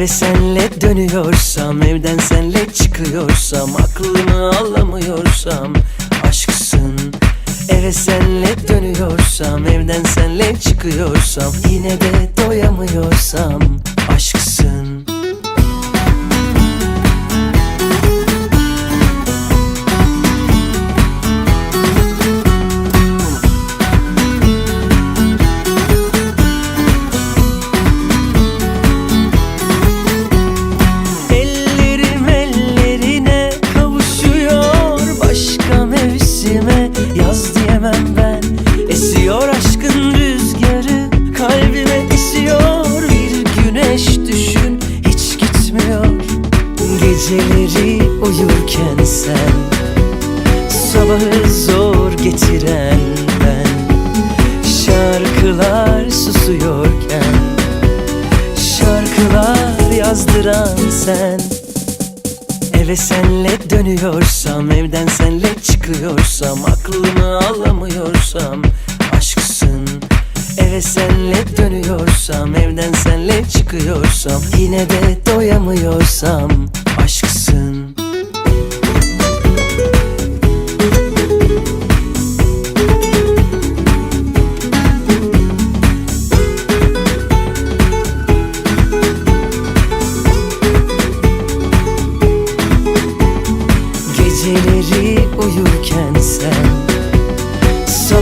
Eve senle dönüyorsam Evden senle çıkıyorsam Aklımı alamıyorsam Aşksın. Eve senle dönüyorsam Evden senle çıkıyorsam Yine de doyamıyorsam yaz diyemem ben. Esiyor aşkın rüzgarı kalbime esiyor. Bir güneş düşün hiç gitmiyor. Geceleri uyurken sen Sabahı zor getiren ben. Şarkılar susuyorken Şarkılar yazdıran sen Eve senle dönüyorsam Evden senle çıkıyorsam Aklımı alamıyorsam Aşksın. Eve senle dönüyorsam Evden senle çıkıyorsam Yine de doyamıyorsam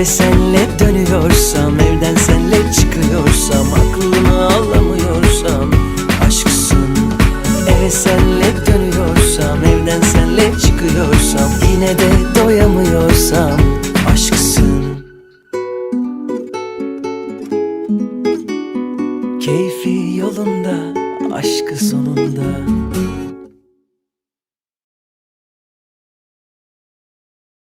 Eve senle dönüyorsam Evden senle çıkıyorsam Aklımı alamıyorsam Aşksın. Eve senle dönüyorsam Evden senle çıkıyorsam Yine de doyamıyorsam Aşksın. Keyfi yolunda Aşkı sonunda